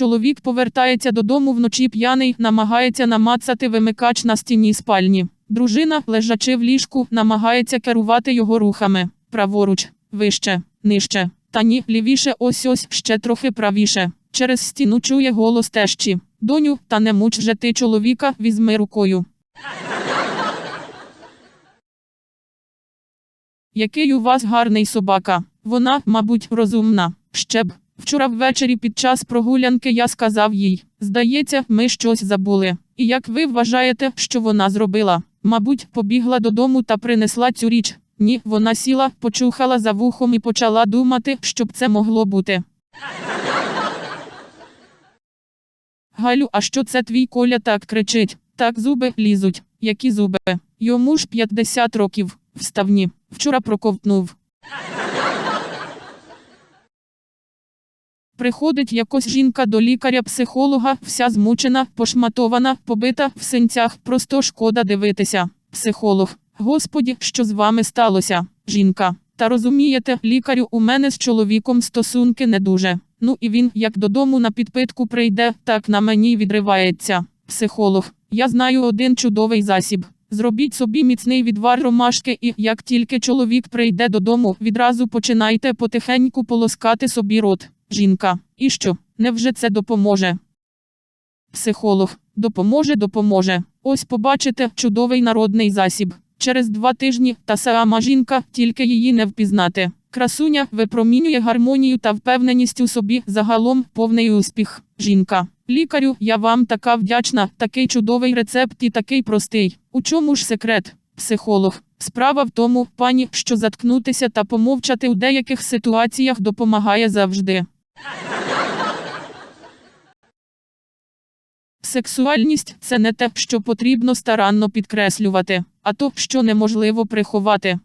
Чоловік повертається додому вночі п'яний, намагається намацати вимикач на стіні спальні. Дружина, лежачи в ліжку, намагається керувати його рухами. Праворуч, вище, нижче. Та ні, лівіше, ось ось, ще трохи правіше. Через стіну чує голос тещі. Доню, та не муч же ти чоловіка, візьми рукою. Який у вас гарний собака. Вона, мабуть, розумна. Ще б. Вчора ввечері під час прогулянки я сказав їй: здається, ми щось забули. І як ви вважаєте, що вона зробила? Мабуть, побігла додому та принесла цю річ. Ні, вона сіла, почухала за вухом і почала думати, щоб це могло бути. Галю, а що це твій коля так кричить? Так зуби лізуть. Які зуби? Йому ж 50 років. Вставні. Вчора проковтнув. Приходить якось жінка до лікаря-психолога, вся змучена, пошматована, побита, в синцях, просто шкода дивитися. Психолог. Господі, що з вами сталося? Жінка. Та розумієте, лікарю, у мене з чоловіком стосунки не дуже. Ну і він, як додому на підпитку прийде, так на мені відривається. Психолог. Я знаю один чудовий засіб. Зробіть собі міцний відвар ромашки і, як тільки чоловік прийде додому, відразу починайте потихеньку полоскати собі рот. Жінка. І що? Невже це допоможе? Психолог. Допоможе, допоможе. Ось побачите чудовий народний засіб. Через два тижні та сама жінка, тільки її не впізнати. Красуня випромінює гармонію та впевненість у собі, загалом повний успіх. Жінка. Лікарю, я вам така вдячна, такий чудовий рецепт і такий простий. У чому ж секрет? Психолог. Справа в тому, пані, що заткнутися та помовчати у деяких ситуаціях допомагає завжди. Сексуальність це не те, що потрібно старанно підкреслювати, а то, що неможливо приховати.